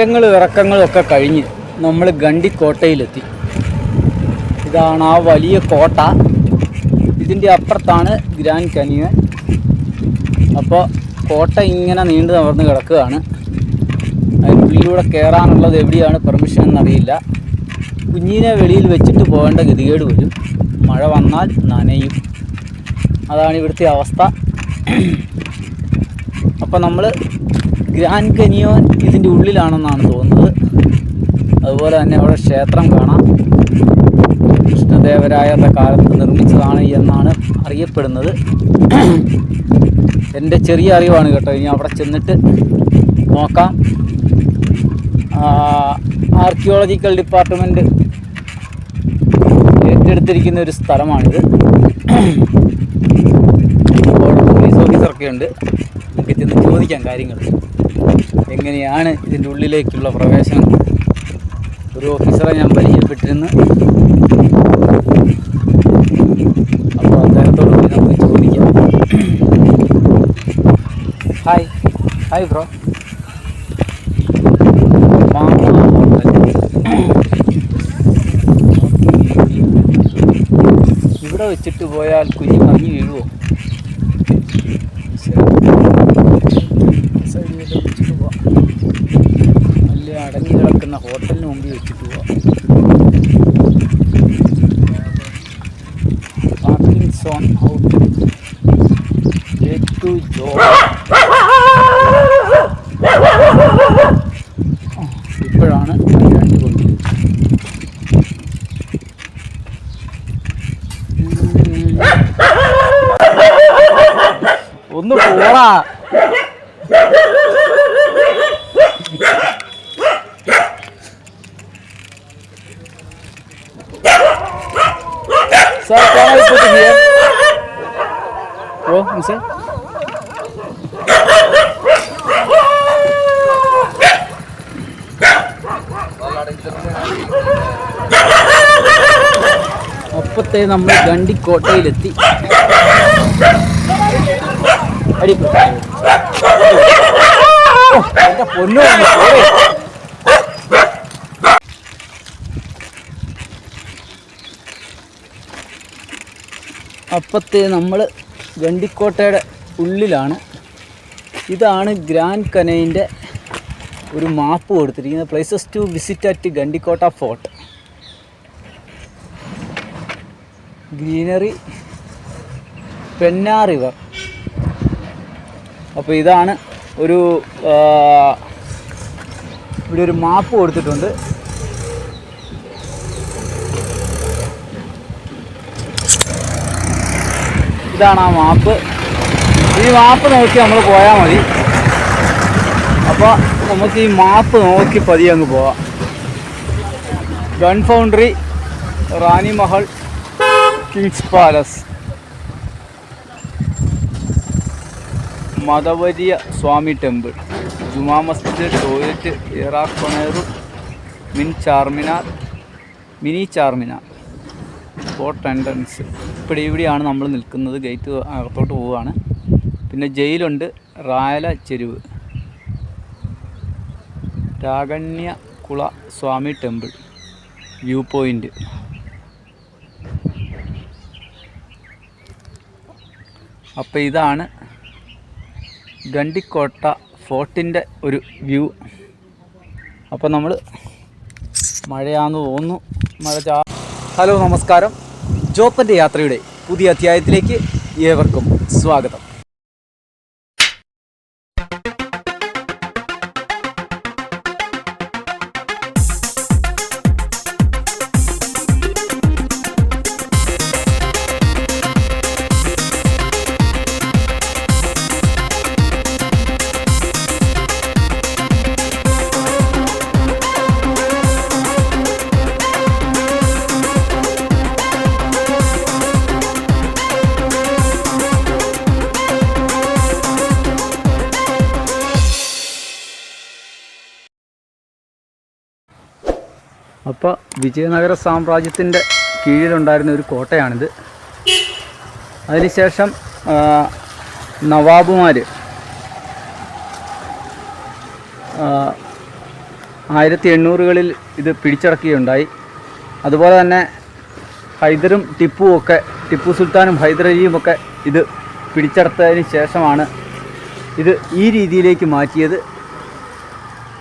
കയറ്റങ്ങളും ഇറക്കങ്ങളും ഒക്കെ കഴിഞ്ഞ് നമ്മൾ ഗണ്ടിക്കോട്ടയിലെത്തി ഇതാണ് ആ വലിയ കോട്ട. ഇതിന്റെ അപ്പുറത്താണ് ഗ്രാൻഡ് കനിയ അപ്പോൾ കോട്ട ഇങ്ങനെ നീണ്ടു നിവർന്ന് കിടക്കുകയാണ്. അതിനുള്ളിലൂടെ കയറാനുള്ളത് എവിടെയാണ് പെർമിഷൻ എന്നറിയില്ല. കുഞ്ഞിനെ വെളിയിൽ വെച്ചിട്ട് പോകേണ്ട ഗതികേട് വരും. മഴ വന്നാൽ നനയും. അതാണ് ഇവിടുത്തെ അവസ്ഥ. അപ്പോൾ നമ്മൾ ഗ്രാൻഡ് കനിയോൻ ഇതിന്റെ ഉള്ളിലാണെന്നാണ് തോന്നുന്നത്. അതുപോലെ തന്നെ അവിടെ ക്ഷേത്രം കാണാം. കൃഷ്ണദേവരായരുടെ കാലത്ത് നിർമ്മിച്ചതാണ് എന്നാണ് അറിയപ്പെടുന്നത്. എന്റെ ചെറിയ അറിവാണ് കേട്ടോ. ഇനി അവിടെ ചെന്നിട്ട് നോക്കാം. ആർക്കിയോളജിക്കൽ ഡിപ്പാർട്ട്മെന്റ് ഏറ്റെടുത്തിരിക്കുന്ന ഒരു സ്ഥലമാണിത്. പോലീസ് ഓഫീസറൊക്കെ ഉണ്ട്. നമുക്ക് ചെന്ന് ചോദിക്കാം കാര്യങ്ങൾ എങ്ങനെയാണ് ഇതിന്റെ ഉള്ളിലേക്കുള്ള പ്രവേശനം? ഒരു ഓഫീസറെ ഞാൻ പരിചയപ്പെട്ടിരുന്നു. അപ്പോൾ അദ്ദേഹത്തോട് പോയി നമുക്ക് ചോദിക്കാം. ഹായ് ഹായ് ബ്രോ ഇവിടെ വെച്ചിട്ട് പോയാൽ കുഞ്ഞ് മറിഞ്ഞു വീഴുവോ? അപ്പത്തെ നമ്മൾ ഗണ്ടിക്കോട്ടയിലെത്തി. എന്റെ. അപ്പത്തെ നമ്മൾ ഗണ്ടിക്കോട്ടയുടെ ഉള്ളിലാണ്. ഇതാണ് ഗ്രാൻഡ് കനൈന്റെ ഒരു മാപ്പ് കൊടുത്തിരിക്കുന്നത്. Places to visit at Gandikota fort greenery Penna river. അപ്പോൾ ഇതാണ് ഒരു ഇവിടെ ഒരു മാപ്പ് കൊടുത്തിട്ടുണ്ട്. ഇതാണ് ആ മാപ്പ്. ഈ മാപ്പ് നോക്കി നമ്മൾ പോയാൽ മതി. അപ്പോൾ നമുക്ക് ഈ മാപ്പ് നോക്കി പതിയെ അങ്ങ് പോവാം. Gun foundry Rani Mahal kings palace Madhavaraya Swamy temple. Jama Masjid toilet Iraq കൊണേറു മിൻ Charminar mini Charminar. Fort entrance ഇപ്പോൾ ഇവിടെയാണ് നമ്മൾ നിൽക്കുന്നത്. ഗേറ്റ് അകത്തോട്ട് പോവുകയാണ്. പിന്നെ ജയിലുണ്ട്. റായല ചെരുവ്. രാഗണ്യകുള സ്വാമി ടെമ്പിൾ. വ്യൂ പോയിന്റ് അപ്പോൾ ഇതാണ് ഗണ്ടിക്കോട്ട ഫോർട്ടിന്റെ ഒരു വ്യൂ. അപ്പോൾ നമ്മൾ മഴയാന്ന് തോന്നുന്നു. മഴ ചാ ഹലോ നമസ്കാരം. ജോപ്പന്റെ യാത്രയുടെ പുതിയ അധ്യായത്തിലേക്ക് ഏവർക്കും സ്വാഗതം. അപ്പോൾ വിജയനഗര സാമ്രാജ്യത്തിന്റെ കീഴിലുണ്ടായിരുന്ന ഒരു കോട്ടയാണിത്. അതിനുശേഷം നവാബുമാർ ആയിരത്തി എണ്ണൂറുകളിൽ ഇത് പിടിച്ചടക്കുകയുണ്ടായി. അതുപോലെ തന്നെ ഹൈദറും ടിപ്പുവും ഒക്കെ ടിപ്പു സുൽത്താനും ഹൈദരലിയും ഒക്കെ ഇത് പിടിച്ചെടുത്തതിന് ശേഷമാണ് ഇത് ഈ രീതിയിലേക്ക് മാറ്റിയത്.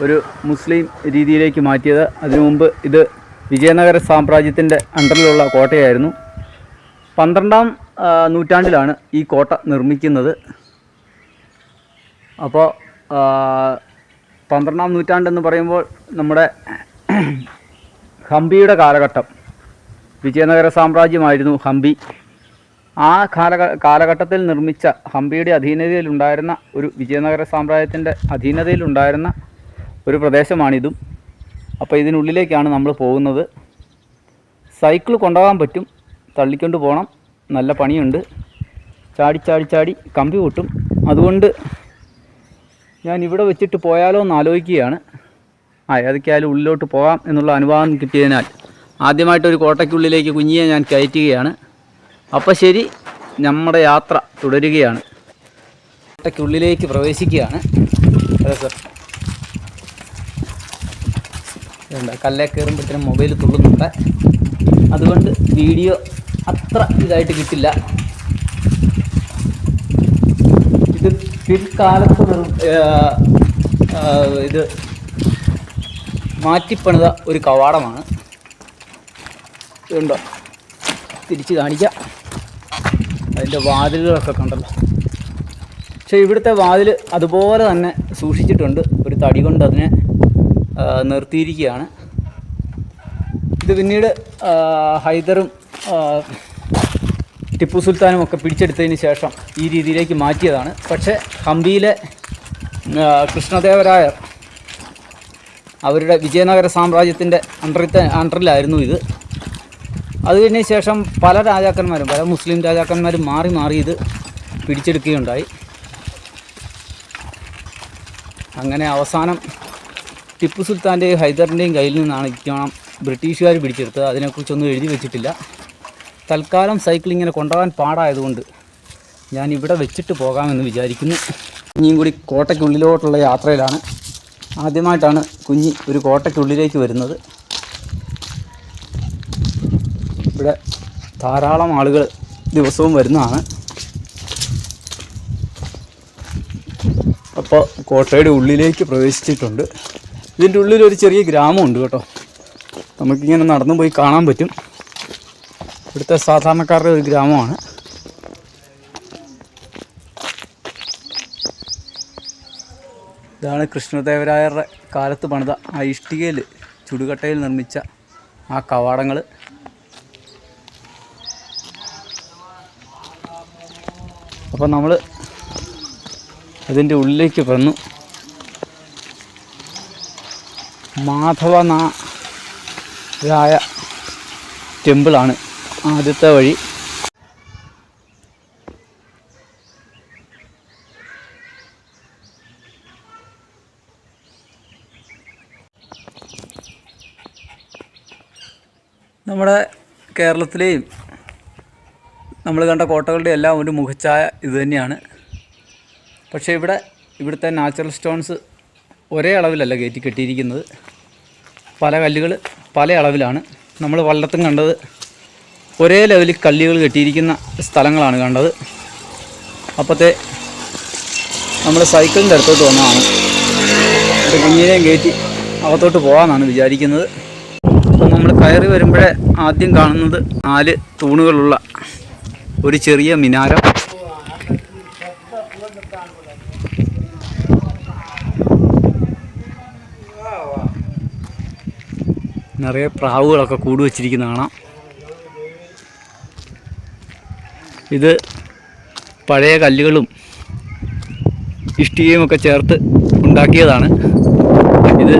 ഒരു മുസ്ലിം രീതിയിലേക്ക് മാറ്റിയത്. അതിനു മുമ്പ് ഇത് വിജയനഗര സാമ്രാജ്യത്തിന്റെ അണ്ടറിലുള്ള കോട്ടയായിരുന്നു. പന്ത്രണ്ടാം നൂറ്റാണ്ടിലാണ് ഈ കോട്ട നിർമ്മിക്കുന്നത്. അപ്പോൾ പന്ത്രണ്ടാം നൂറ്റാണ്ടെന്ന് പറയുമ്പോൾ നമ്മുടെ ഹംപിയുടെ കാലഘട്ടം. വിജയനഗര സാമ്രാജ്യമായിരുന്നു ഹംപി. ആ കാലഘ കാലഘട്ടത്തിൽ നിർമ്മിച്ച ഹംപിയുടെ അധീനതയിലുണ്ടായിരുന്ന ഒരു വിജയനഗര സാമ്രാജ്യത്തിന്റെ അധീനതയിലുണ്ടായിരുന്ന ഒരു പ്രദേശമാണിതും. അപ്പോൾ ഇതിനുള്ളിലേക്കാണ് നമ്മൾ പോകുന്നത്. സൈക്കിൾ കൊണ്ടുപോകാൻ പറ്റും. തള്ളിക്കൊണ്ട് പോകണം. നല്ല പണിയുണ്ട്. ചാടി ചാടി ചാടി കമ്പി പൊട്ടും. അതുകൊണ്ട് ഞാൻ ഇവിടെ വെച്ചിട്ട് പോയാലോ എന്ന് ആലോചിക്കുകയാണ്. ആ ഏതൊക്കെയായാലും ഉള്ളിലോട്ട് പോകാം എന്നുള്ള അനുവാദം കിട്ടിയതിനാൽ ആദ്യമായിട്ട് ഒരു കോട്ടയ്ക്കുള്ളിലേക്ക് കുഞ്ഞിയെ ഞാൻ കയറ്റുകയാണ്. അപ്പോൾ ശരി നമ്മുടെ യാത്ര തുടരുകയാണ്. കോട്ടയ്ക്കുള്ളിലേക്ക് പ്രവേശിക്കുകയാണ്. അതെ സർ. വേണ്ട കല്ലേ കയറുമ്പോഴത്തേനും മൊബൈൽ തുള്ളുന്നുണ്ട്. അതുകൊണ്ട് വീഡിയോ അത്ര ഇതായിട്ട് കിട്ടില്ല. ഇത് പിൽക്കാലത്ത് ഇത് മാറ്റിപ്പണിത ഒരു കവാടമാണ്. ഇതുണ്ടോ? തിരിച്ച് കാണിക്കാം. അതിന്റെ വാതിലുകളൊക്കെ കണ്ടല്ലോ. പക്ഷേ ഇവിടുത്തെ വാതിൽ അതുപോലെ തന്നെ സൂക്ഷിച്ചിട്ടുണ്ട്. ഒരു തടി കൊണ്ട് അതിനെ നിർത്തിയിരിക്കുകയാണ്. ഇത് പിന്നീട് ഹൈദറും ടിപ്പു സുൽത്താനും ഒക്കെ പിടിച്ചെടുത്തതിന് ശേഷം ഈ രീതിയിലേക്ക് മാറ്റിയതാണ്. പക്ഷേ ഹംപിയിലെ കൃഷ്ണദേവരായർ അവരുടെ വിജയനഗര സാമ്രാജ്യത്തിന്റെ അണ്ടറിത്ത അണ്ടറിലായിരുന്നു ഇത്. അത് കഴിഞ്ഞ ശേഷം പല രാജാക്കന്മാരും പല മുസ്ലിം രാജാക്കന്മാരും മാറി മാറി ഇത് പിടിച്ചെടുക്കുകയുണ്ടായി. അങ്ങനെ അവസാനം ടിപ്പു സുൽത്താന്റെയും ഹൈദറിന്റെയും കയ്യിൽ നിന്നാണ് ഇരിക്കണം ബ്രിട്ടീഷുകാർ പിടിച്ചെടുത്തത്. അതിനെക്കുറിച്ചൊന്നും എഴുതി വെച്ചിട്ടില്ല. തൽക്കാലം സൈക്കിൾ ഇങ്ങനെ കൊണ്ടുപോകാൻ പാടായതുകൊണ്ട് ഞാൻ ഇവിടെ വെച്ചിട്ട് പോകാമെന്ന് വിചാരിക്കുന്നു. ഇനിയും കൂടി കോട്ടയ്ക്കുള്ളിലോട്ടുള്ള യാത്രയിലാണ്. ആദ്യമായിട്ടാണ് കുഞ്ഞി ഒരു കോട്ടയ്ക്കുള്ളിലേക്ക് വരുന്നത്. ഇവിടെ ധാരാളം ആളുകൾ ദിവസവും വരുന്നതാണ്. അപ്പോൾ കോട്ടയുടെ ഉള്ളിലേക്ക് പ്രവേശിച്ചിട്ടുണ്ട്. ഇതിന്റെ ഉള്ളിൽ ഒരു ചെറിയ ഗ്രാമമുണ്ട് കേട്ടോ. നമുക്കിങ്ങനെ നടന്നു പോയി കാണാൻ പറ്റും. ഇവിടുത്തെ സാധാരണക്കാരുടെ ഒരു ഗ്രാമമാണ്. ഇതാണ് കൃഷ്ണദേവരായരുടെ കാലത്ത് പണിത ആ ഇഷ്ടികയിൽ ചുടുകട്ടയിൽ നിർമ്മിച്ച ആ കവാടങ്ങൾ. അപ്പോൾ നമ്മൾ അതിന്റെ ഉള്ളിലേക്ക് വന്നു. മാധവനായ ടെമ്പിളാണ് ആദ്യത്തെ വഴി. നമ്മുടെ കേരളത്തിലെയും നമ്മൾ കണ്ട കോട്ടകളുടെ എല്ലാം ഒരു മുഖച്ഛായ ഇതുതന്നെയാണ് പക്ഷേ ഇവിടെ ഇവിടുത്തെ നാച്ചുറൽ സ്റ്റോൺസ് ഒരേ അളവിലല്ല കയറ്റി കെട്ടിയിരിക്കുന്നത്. പല കല്ലുകൾ പല അളവിലാണ്. നമ്മൾ വല്ലത്തും കണ്ടത് ഒരേ ലെവലിൽ കല്ലുകൾ കെട്ടിയിരിക്കുന്ന സ്ഥലങ്ങളാണ് കണ്ടത്. അപ്പോഴത്തെ നമ്മൾ സൈക്കിളിന്റെ അടുത്തോട്ട് വന്നതാണ്. കുഞ്ഞിനെയും കയറ്റി അകത്തോട്ട് പോകാമെന്നാണ് വിചാരിക്കുന്നത്. അപ്പോൾ നമ്മൾ കയറി വരുമ്പോഴേ ആദ്യം കാണുന്നത് നാല് തൂണുകളുള്ള ഒരു ചെറിയ മിനാരം. നിറയെ പ്രാവുകളൊക്കെ കൂട് വച്ചിരിക്കുന്ന കാണാം. ഇത് പഴയ കല്ലുകളും ഇഷ്ടികയും ഒക്കെ ചേർത്ത് ഉണ്ടാക്കിയതാണ്. ഇത്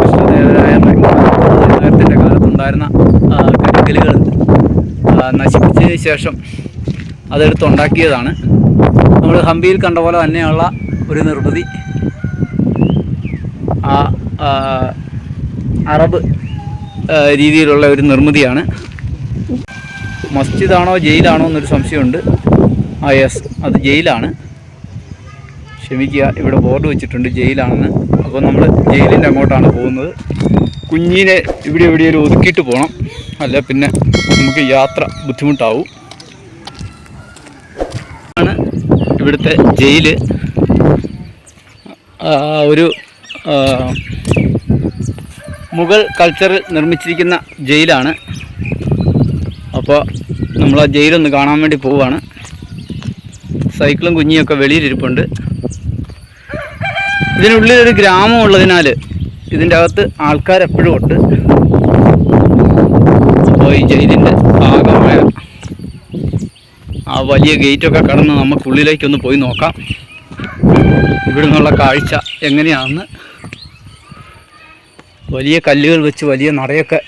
കൃഷ്ണദേവരായ നഗരത്തിന്റെ കാലത്തുണ്ടായിരുന്ന കല്ലുകൾ നശിപ്പിച്ചതിന് ശേഷം അതെടുത്തുണ്ടാക്കിയതാണ് നമ്മൾ ഹംപിയിൽ കണ്ട പോലെ തന്നെയുള്ള ഒരു നിർമ്മിതി. ആ ആ, അറബ് രീതിയിലുള്ള ഒരു നിർമ്മിതിയാണ്. മസ്ജിദാണോ ജയിലാണോ എന്നൊരു സംശയമുണ്ട്. ആ യെസ് അത് ജയിലാണ്. ക്ഷമിക്കുക ഇവിടെ ബോർഡ് വെച്ചിട്ടുണ്ട് ജയിലാണെന്ന്. അപ്പോൾ നമ്മൾ ജയിലിന്റെ അങ്ങോട്ടാണ് പോകുന്നത്. കുഞ്ഞിനെ ഇവിടെ എവിടെയെങ്കിലും ഒതുക്കിയിട്ട് പോകണം അല്ല പിന്നെ നമുക്ക് യാത്ര ബുദ്ധിമുട്ടാവും. ആണ് ഇവിടുത്തെ ജയിൽ ഒരു മുഗൾ കൾച്ചറിൽ നിർമ്മിച്ചിരിക്കുന്ന ജയിലാണ്. അപ്പോൾ നമ്മൾ ആ ജയിലൊന്ന് കാണാൻ വേണ്ടി പോവുകയാണ് സൈക്കിളും കുഞ്ഞിയൊക്കെ വെളിയിലിരിപ്പുണ്ട്. ഇതിനുള്ളിൽ ഒരു ഗ്രാമം ഉള്ളതിനാൽ ഇതിന്റെ അകത്ത് ആൾക്കാർ എപ്പോഴും ഉണ്ട്. അപ്പോൾ ഈ ജയിലിന്റെ ഭാഗമായ ആ വലിയ ഗേറ്റൊക്കെ കടന്ന് നമുക്കുള്ളിലേക്കൊന്ന് പോയി നോക്കാം. ഇവിടെ നിന്നുള്ള കാഴ്ച എങ്ങനെയാണെന്ന് വലിയ കല്ലുകൾ വെച്ച് വലിയ നടയൊക്കെ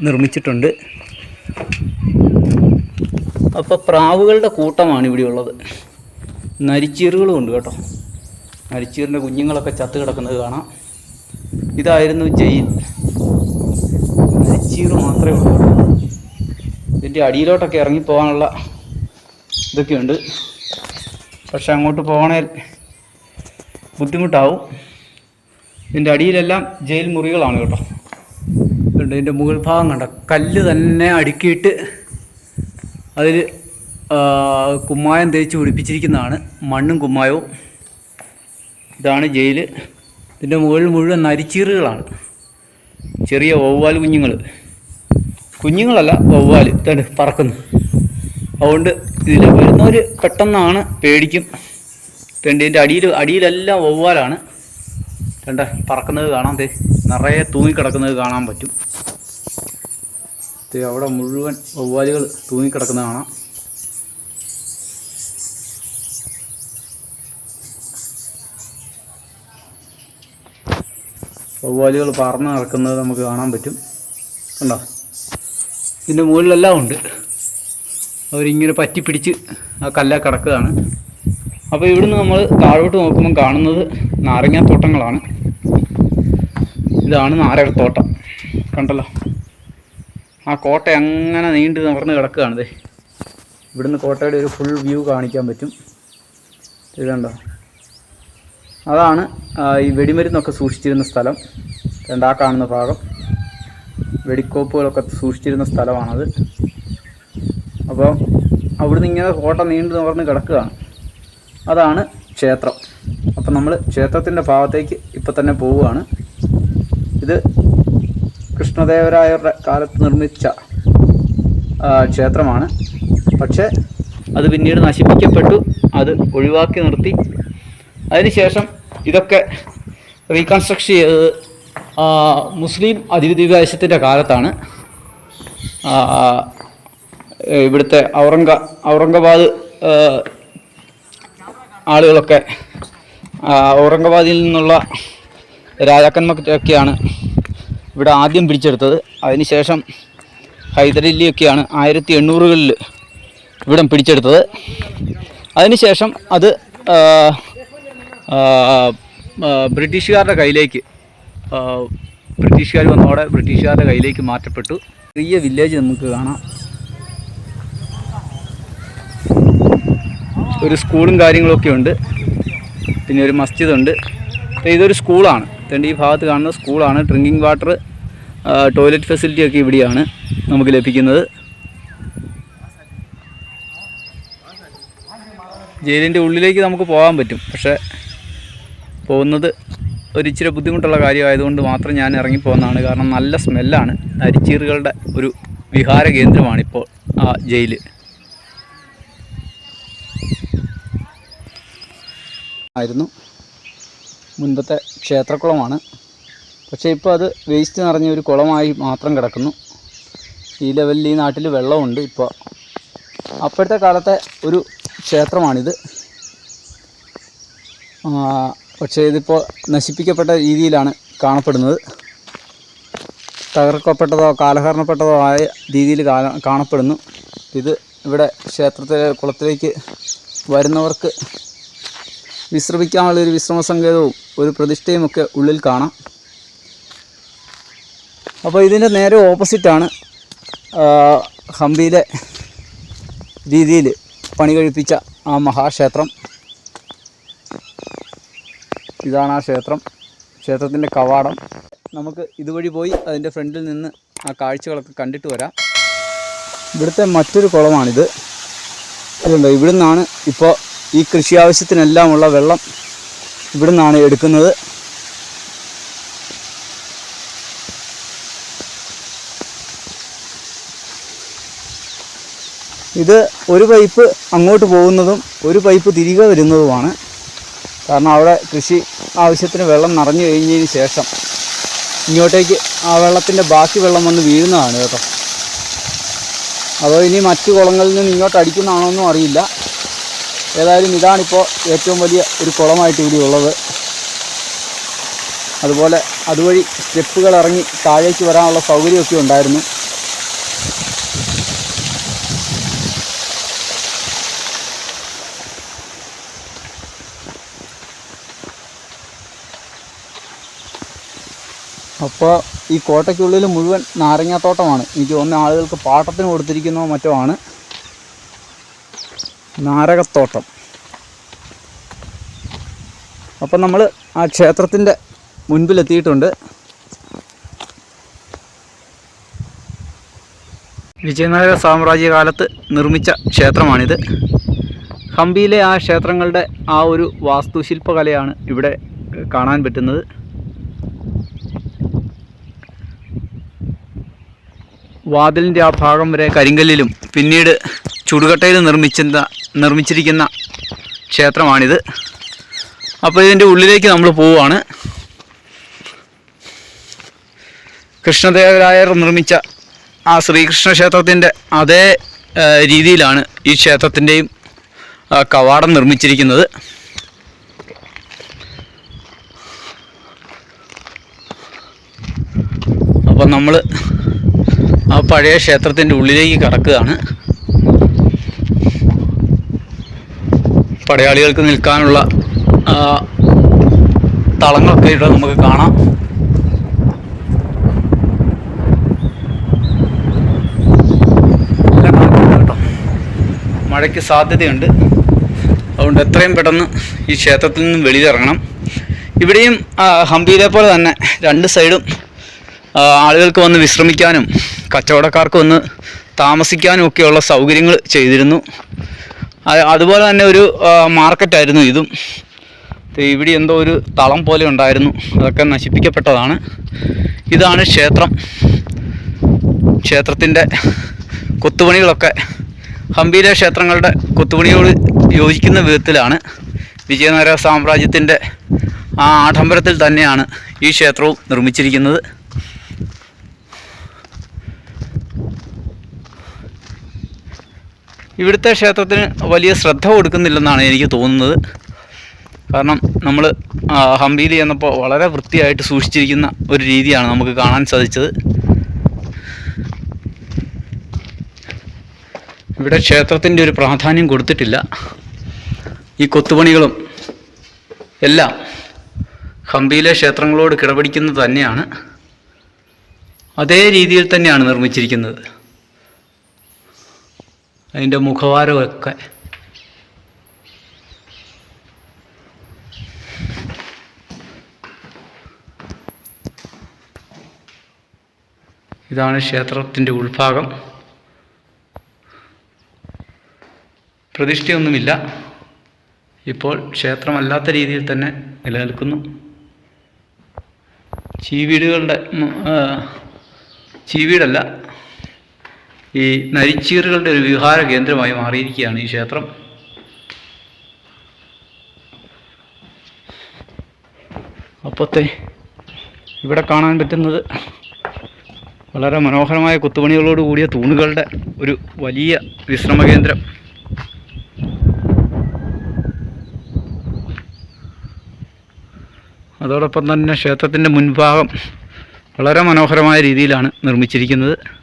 നിർമ്മിച്ചിട്ടുണ്ട്. അപ്പോൾ പ്രാവുകളുടെ കൂട്ടമാണ് ഇവിടെ ഉള്ളത്. നരിച്ചീറുകളും ഉണ്ട് കേട്ടോ. നരിച്ചീറിന്റെ കുഞ്ഞുങ്ങളൊക്കെ ചത്ത് കിടക്കുന്നത് കാണാം. ഇതായിരുന്നു ജയിൽ. നരിച്ചീറ് മാത്രമേ ഉള്ളൂ. ഇതിന്റെ അടിയിലോട്ടൊക്കെ ഇറങ്ങിപ്പോകാനുള്ള ഇതൊക്കെയുണ്ട്. പക്ഷെ അങ്ങോട്ട് പോകണേൽ ബുദ്ധിമുട്ടാവും. ഇതിന്റെ അടിയിലെല്ലാം ജയിൽ മുറികളാണ് കേട്ടോ. ഇതുണ്ട് ഇതിന്റെ മുകൾ ഭാഗം കണ്ട? കല്ല് തന്നെ അടുക്കിയിട്ട് അതിൽ കുമ്മായം തേച്ച് പിടിപ്പിച്ചിരിക്കുന്നതാണ്. മണ്ണും കുമ്മായവും. ഇതാണ് ജയിൽ ഇതിന്റെ മുകളിൽ മുഴുവൻ നരിച്ചീറുകളാണ്. ചെറിയ വവ്വാൽ കുഞ്ഞുങ്ങൾ കുഞ്ഞുങ്ങളല്ല വവ്വാൽ ഇതാണ് പറക്കുന്നു. അതുകൊണ്ട് ഇതിൽ വരുന്നവർ പെട്ടെന്നാണ് പേടിക്കും. തെണ്ടിന്റെ അടിയിൽ അടിയിലെല്ലാം വവ്വാലാണ്. കണ്ട പറക്കുന്നത് കാണാം. തേ നിറയെ തൂങ്ങിക്കിടക്കുന്നത് കാണാൻ പറ്റും. അവിടെ മുഴുവൻ വവ്വാലുകൾ തൂങ്ങിക്കിടക്കുന്നത് കാണാം. വവ്വാലികൾ പറന്ന് നടക്കുന്നത് നമുക്ക് കാണാൻ പറ്റും. കണ്ടോ? ഇതിന്റെ മുകളിലെല്ലാം ഉണ്ട്. അവരിങ്ങനെ പറ്റിപ്പിടിച്ച് ആ കല്ല കിടക്കുകയാണ്. അപ്പോൾ ഇവിടുന്ന് നമ്മൾ താഴോട്ട് നോക്കുമ്പോൾ കാണുന്നത് നാരങ്ങാത്തോട്ടങ്ങളാണ് ഇതാണ് നാരകത്തോട്ടം കണ്ടല്ലോ? ആ കോട്ട അങ്ങനെ നീണ്ടു നിവർന്ന് കിടക്കുകയാണ് ദേ. ഇവിടുന്ന് കോട്ടയുടെ ഒരു ഫുൾ വ്യൂ കാണിക്കാൻ പറ്റും. ഇതുണ്ടോ അതാണ് ഈ വെടിമരുന്നൊക്കെ സൂക്ഷിച്ചിരുന്ന സ്ഥലം. രണ്ടാ കാണുന്ന ഭാഗം. വെടിക്കോപ്പുകളൊക്കെ സൂക്ഷിച്ചിരുന്ന സ്ഥലമാണത്. അപ്പോൾ അവിടുന്ന് ഇങ്ങനെ കോട്ട നീണ്ടു നിവർന്ന് കിടക്കുകയാണ്. അതാണ് ക്ഷേത്രം. അപ്പം നമ്മൾ ക്ഷേത്രത്തിന്റെ ഭാഗത്തേക്ക് ഇപ്പം തന്നെ പോവുകയാണ്. ഇത് കൃഷ്ണദേവരായരുടെ കാലത്ത് നിർമ്മിച്ച ക്ഷേത്രമാണ്. പക്ഷേ അത് പിന്നീട് നശിപ്പിക്കപ്പെട്ടു. അത് ഒഴിവാക്കി നിർത്തി. അതിനുശേഷം ഇതൊക്കെ റീകൺസ്ട്രക്ഷൻ ചെയ്തത് മുസ്ലിം അധിനിവേശത്തിന്റെ കാലത്താണ്. ഇവിടുത്തെ ഔറംഗ ഔറംഗബാദ് ആളുകളൊക്കെ ഔറംഗാബാദിൽ നിന്നുള്ള രാജാക്കന്മാരൊക്കെയാണ് ഇവിടെ ആദ്യം പിടിച്ചെടുത്തത്. അതിനുശേഷം ഹൈദരലിയൊക്കെയാണ് ആയിരത്തി എണ്ണൂറുകളിൽ ഇവിടം പിടിച്ചെടുത്തത്. അതിനുശേഷം അത് ബ്രിട്ടീഷുകാരുടെ കയ്യിലേക്ക് ബ്രിട്ടീഷുകാർ വന്നതോടെ ബ്രിട്ടീഷുകാരുടെ കയ്യിലേക്ക് മാറ്റപ്പെട്ടു. ചെറിയ വില്ലേജ് നമുക്ക് കാണാം. ഒരു സ്കൂളും കാര്യങ്ങളൊക്കെ ഉണ്ട്. പിന്നെ ഒരു മസ്ജിദ് ഉണ്ട് ഇതൊരു സ്കൂളാണ്. ഇതിന്റെ ഈ ഭാഗത്ത് കാണുന്ന സ്കൂളാണ്. ഡ്രിങ്കിങ് വാട്ടർ ടോയ്ലറ്റ് ഫെസിലിറ്റി ഒക്കെ ഇവിടെയാണ് നമുക്ക് ലഭിക്കുന്നത്. ജയിലിന്റെ ഉള്ളിലേക്ക് നമുക്ക് പോകാൻ പറ്റും. പക്ഷേ പോകുന്നത് ഒരു ഇച്ചിരി ബുദ്ധിമുട്ടുള്ള കാര്യമായതുകൊണ്ട് മാത്രം ഞാൻ ഇറങ്ങിപ്പോകുന്നതാണ്. കാരണം നല്ല സ്മെല്ലാണ്. അരിച്ചീറുകളുടെ ഒരു വിഹാര കേന്ദ്രമാണിപ്പോൾ ആ ജയിൽ ആയിരുന്നു. മുൻപത്തെ ക്ഷേത്രക്കുളമാണ്. പക്ഷേ ഇപ്പോൾ അത് വേസ്റ്റ് നിറഞ്ഞ ഒരു കുളമായി മാത്രം കിടക്കുന്നു. ഈ ലെവലിൽ ഈ നാട്ടിൽ വെള്ളമുണ്ട് ഇപ്പോൾ അപ്പോഴത്തെ കാലത്തെ ഒരു ക്ഷേത്രമാണിത്. പക്ഷേ ഇതിപ്പോൾ നശിപ്പിക്കപ്പെട്ട രീതിയിലാണ് കാണപ്പെടുന്നത്. തകർക്കപ്പെട്ടതോ കാലഹരണപ്പെട്ടതോ ആയ രീതിയിൽ കാണപ്പെടുന്നു. ഇത് ഇവിടെ ക്ഷേത്രത്തിലെ കുളത്തിലേക്ക് വരുന്നവർക്ക് വിശ്രമിക്കാനുള്ള ഒരു വിശ്രമ സങ്കേതവും ഒരു പ്രതിഷ്ഠയും ഒക്കെ ഉള്ളിൽ കാണാം. അപ്പോൾ ഇതിന്റെ നേരെ ഓപ്പോസിറ്റാണ് ഹംപിയിലെ രീതിയിൽ പണി കഴിപ്പിച്ച ആ മഹാക്ഷേത്രം. ഇതാണ് ആ ക്ഷേത്രം ക്ഷേത്രത്തിന്റെ കവാടം. നമുക്ക് ഇതുവഴി പോയി അതിന്റെ ഫ്രണ്ടിൽ നിന്ന് ആ കാഴ്ചകളൊക്കെ കണ്ടിട്ട് വരാം. ഇവിടുത്തെ മറ്റൊരു കുളമാണിത്. ഇതുണ്ടോ? ഇവിടുന്നാണ് ഇപ്പോൾ ഈ കൃഷി ആവശ്യത്തിനെല്ലാമുള്ള വെള്ളം ഇവിടെ നിന്നാണ് എടുക്കുന്നത്. ഇത് ഒരു പൈപ്പ് അങ്ങോട്ട് പോകുന്നതും ഒരു പൈപ്പ് തിരികെ വരുന്നതുമാണ്. കാരണം അവിടെ കൃഷി ആവശ്യത്തിന് വെള്ളം നിറഞ്ഞു കഴിഞ്ഞതിന് ശേഷം ഇങ്ങോട്ടേക്ക് ആ വെള്ളത്തിന്റെ ബാക്കി വെള്ളം വന്ന് വീഴുന്നതാണ് കേട്ടോ. അതോ ഇനി മറ്റു കുളങ്ങളിൽ നിന്ന് ഇങ്ങോട്ട് അടിക്കുന്നതാണോ ഒന്നും അറിയില്ല. ഏതായാലും ഇതാണിപ്പോൾ ഏറ്റവും വലിയ ഒരു കുളമായിട്ട് ഇവിടെ ഉള്ളത്. അതുപോലെ അതുവഴി സ്റ്റെപ്പുകൾ ഇറങ്ങി താഴേക്ക് വരാനുള്ള സൗകര്യമൊക്കെ ഉണ്ടായിരുന്നു. അപ്പോൾ ഈ കോട്ടയ്ക്കുള്ളിൽ മുഴുവൻ നാരങ്ങാത്തോട്ടമാണ്. എനിക്ക് തോന്നുന്ന ആളുകൾക്ക് പാട്ടത്തിന് കൊടുത്തിരിക്കുന്നോ മറ്റോ ആണ്. നാരകത്തോട്ടം. അപ്പം നമ്മൾ ആ ക്ഷേത്രത്തിന്റെ മുൻപിലെത്തിയിട്ടുണ്ട്. വിജയനഗര സാമ്രാജ്യ കാലത്ത് നിർമ്മിച്ച ക്ഷേത്രമാണിത്. ഹംപിയിലെ ആ ക്ഷേത്രങ്ങളുടെ ആ ഒരു വാസ്തുശില്പകലയാണ് ഇവിടെ കാണാൻ പറ്റുന്നത്. വാതിലിന്റെ ആ ഭാഗം വരെ കരിങ്കല്ലിലും പിന്നീട് ചുടുകട്ടയിൽ നിർമ്മിച്ചിരുന്ന നിർമ്മിച്ചിരിക്കുന്ന ക്ഷേത്രമാണിത്. അപ്പോൾ ഇതിന്റെ ഉള്ളിലേക്ക് നമ്മൾ പോവുകയാണ്. കൃഷ്ണദേവരായർ നിർമ്മിച്ച ആ ശ്രീകൃഷ്ണ ക്ഷേത്രത്തിന്റെ അതേ രീതിയിലാണ് ഈ ക്ഷേത്രത്തിന്റെയും കവാടം നിർമ്മിച്ചിരിക്കുന്നത്. അപ്പം നമ്മൾ ആ പഴയ ക്ഷേത്രത്തിന്റെ ഉള്ളിലേക്ക് കടക്കുകയാണ്. പടയാളികൾക്ക് നിൽക്കാനുള്ള തളങ്ങളൊക്കെ ഇവിടെ നമുക്ക് കാണാം. മഴയ്ക്ക് സാധ്യതയുണ്ട്. അതുകൊണ്ട് എത്രയും പെട്ടെന്ന് ഈ ക്ഷേത്രത്തിൽ നിന്നും വെളിയിലിറങ്ങണം. ഇവിടെയും ഹംപിയിലെ പോലെ തന്നെ രണ്ട് സൈഡും ആളുകൾക്ക് വന്ന് വിശ്രമിക്കാനും കച്ചവടക്കാർക്ക് വന്ന് താമസിക്കാനും ഒക്കെയുള്ള സൗകര്യങ്ങൾ ചെയ്തിരുന്നു. അതുപോലെ തന്നെ ഒരു മാർക്കറ്റായിരുന്നു ഇതും. ഇവിടെ എന്തോ ഒരു തളം പോലെ ഉണ്ടായിരുന്നു. അതൊക്കെ നശിപ്പിക്കപ്പെട്ടതാണ്. ഇതാണ് ക്ഷേത്രം. ക്ഷേത്രത്തിന്റെ കൊത്തുപണികളൊക്കെ ഹംപിയിലെ ക്ഷേത്രങ്ങളുടെ കൊത്തുപണിയോട് യോജിക്കുന്ന വിധത്തിലാണ് വിജയനഗര സാമ്രാജ്യത്തിന്റെ ആ ആഡംബരത്തിൽ തന്നെയാണ് ഈ ക്ഷേത്രവും നിർമ്മിച്ചിരിക്കുന്നത്. ഇവിടുത്തെ ക്ഷേത്രത്തിന് വലിയ ശ്രദ്ധ കൊടുക്കുന്നില്ലെന്നാണ് എനിക്ക് തോന്നുന്നത്. കാരണം നമ്മൾ ഹംപിയിൽ ചെന്നപ്പോൾ വളരെ വൃത്തിയായിട്ട് സൂക്ഷിച്ചിരിക്കുന്ന ഒരു രീതിയാണ് നമുക്ക് കാണാൻ സാധിച്ചത്. ഇവിടെ ക്ഷേത്രത്തിന്റെ ഒരു പ്രാധാന്യം കൊടുത്തിട്ടില്ല. ഈ കൊത്തുപണികളും എല്ലാം ഹംപിയിലെ ക്ഷേത്രങ്ങളോട് കിടപിടിക്കുന്നത് തന്നെയാണ്. അതേ രീതിയിൽ തന്നെയാണ് നിർമ്മിച്ചിരിക്കുന്നത്. അതിന്റെ മുഖവാരമൊക്കെ. ഇതാണ് ക്ഷേത്രത്തിന്റെ ഉൾഭാഗം. പ്രതിഷ്ഠയൊന്നുമില്ല. ഇപ്പോൾ ക്ഷേത്രമല്ലാത്ത രീതിയിൽ തന്നെ നിലനിൽക്കുന്നു. ചീവീടുകളുടെ ചീവീടല്ല ഈ നരിച്ചീറുകളുടെ ഒരു വിഹാര കേന്ദ്രമായി മാറിയിരിക്കുകയാണ് ഈ ക്ഷേത്രം. അപ്പത്തെ ഇവിടെ കാണാൻ പറ്റുന്നത് വളരെ മനോഹരമായ കൊത്തുപണികളോട് കൂടിയ തൂണുകളുടെ ഒരു വലിയ വിശ്രമ കേന്ദ്രം. അതോടൊപ്പം തന്നെ ക്ഷേത്രത്തിന്റെ മുൻഭാഗം വളരെ മനോഹരമായ രീതിയിലാണ് നിർമ്മിച്ചിരിക്കുന്നത്.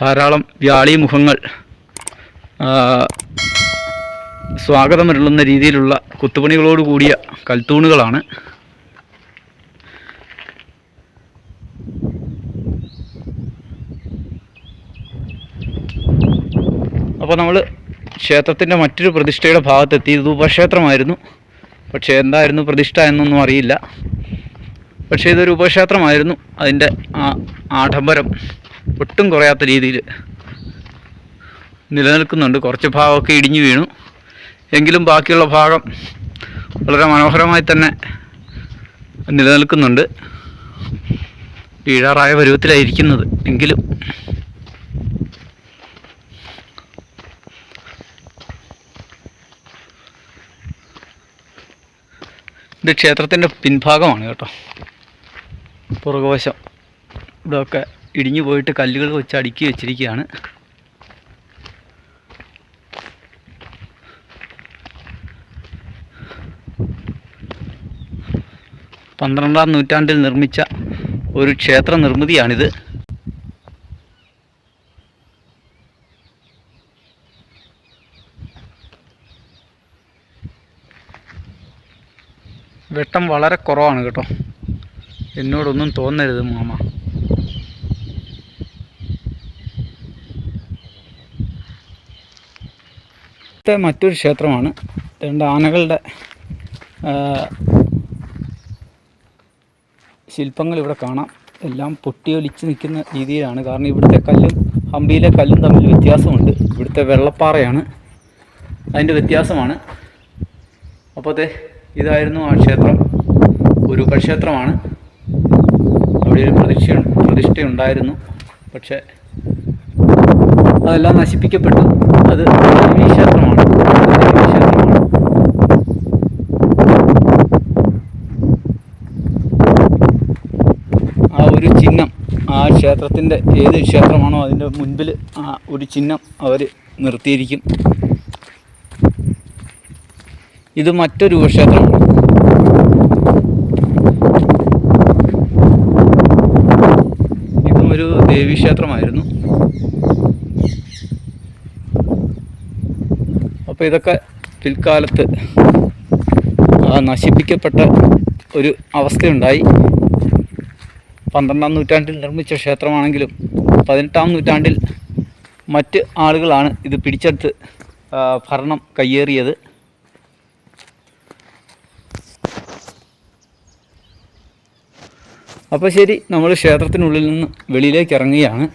ധാരാളം വ്യാളി മുഖങ്ങൾ സ്വാഗതമരുളുന്ന രീതിയിലുള്ള കൊത്തുപണികളോട് കൂടിയ കൽത്തൂണുകളാണ്. അപ്പോൾ നമ്മൾ ക്ഷേത്രത്തിന്റെ മറ്റൊരു പ്രതിഷ്ഠയുടെ ഭാഗത്തെത്തി. ഇത് ഉപക്ഷേത്രമായിരുന്നു. പക്ഷേ എന്തായിരുന്നു പ്രതിഷ്ഠ എന്നൊന്നും അറിയില്ല. പക്ഷേ ഇതൊരു ഉപക്ഷേത്രമായിരുന്നു. അതിന്റെ ആഡംബരം ഒട്ടും കുറയാത്ത രീതിയിൽ നിലനിൽക്കുന്നുണ്ട്. കുറച്ച് ഭാഗമൊക്കെ ഇടിഞ്ഞു വീണു. എങ്കിലും ബാക്കിയുള്ള ഭാഗം വളരെ മനോഹരമായി തന്നെ നിലനിൽക്കുന്നുണ്ട്. വീഴാറായ പരുവത്തിലായിരിക്കുന്നത് എങ്കിലും. ഇത് ക്ഷേത്രത്തിന്റെ പിൻഭാഗമാണ് കേട്ടോ. പുറകുവശം. ഇവിടെയൊക്കെ ഇടിഞ്ഞു പോയിട്ട് കല്ലുകൾ വെച്ച് അടുക്കി വെച്ചിരിക്കുകയാണ്. പന്ത്രണ്ടാം നൂറ്റാണ്ടിൽ നിർമ്മിച്ച ഒരു ക്ഷേത്ര നിർമ്മിതിയാണിത്. വെട്ടം വളരെ കുറവാണ് കേട്ടോ. എന്നോടൊന്നും തോന്നരുത് മാമ. ഇത് മറ്റൊരു ക്ഷേത്രമാണ്. രണ്ട് ആനകളുടെ ശില്പങ്ങൾ ഇവിടെ കാണാം. എല്ലാം പൊട്ടിയൊലിച്ച് നിൽക്കുന്ന രീതിയിലാണ്. കാരണം ഇവിടുത്തെ കല്ലും ഹംപിയിലെ കല്ലും തമ്മിൽ വ്യത്യാസമുണ്ട്. ഇവിടുത്തെ വെള്ളപ്പാറയാണ് അതിന്റെ വ്യത്യാസമാണ്. അപ്പോൾ അതെ ഇതായിരുന്നു ആ ക്ഷേത്രം. ഒരു ക്ഷേത്രമാണ്. അവിടെ ഒരു പ്രതിഷ്ഠ പ്രതിഷ്ഠയുണ്ടായിരുന്നു. പക്ഷേ അതെല്ലാം നശിപ്പിക്കപ്പെട്ടു. അത് ദേവീ ക്ഷേത്രമാണ് ദേവീ ക്ഷേത്രമാണ് ആ ഒരു ചിഹ്നം ആ ക്ഷേത്രത്തിന്റെ ഏത് ക്ഷേത്രമാണോ അതിന്റെ മുൻപിൽ ആ ഒരു ചിഹ്നം അവർ നിർത്തിയിരിക്കും. ഇത് മറ്റൊരു ക്ഷേത്രമാണ് ഇതും ഒരു ദേവീക്ഷേത്രമായിരുന്നു അപ്പോൾ ഇതൊക്കെ പിൽക്കാലത്ത് നശിപ്പിക്കപ്പെട്ട ഒരു അവസ്ഥയുണ്ടായി. പന്ത്രണ്ടാം നൂറ്റാണ്ടിൽ നിർമ്മിച്ച ക്ഷേത്രമാണെങ്കിലും പതിനെട്ടാം നൂറ്റാണ്ടിൽ മറ്റ് ആളുകളാണ് ഇത് പിടിച്ചെടുത്ത് ഭരണം കയ്യേറിയത്. അപ്പോൾ ശരി നമ്മൾ ക്ഷേത്രത്തിനുള്ളിൽ നിന്ന് വെളിയിലേക്ക് ഇറങ്ങുകയാണ്.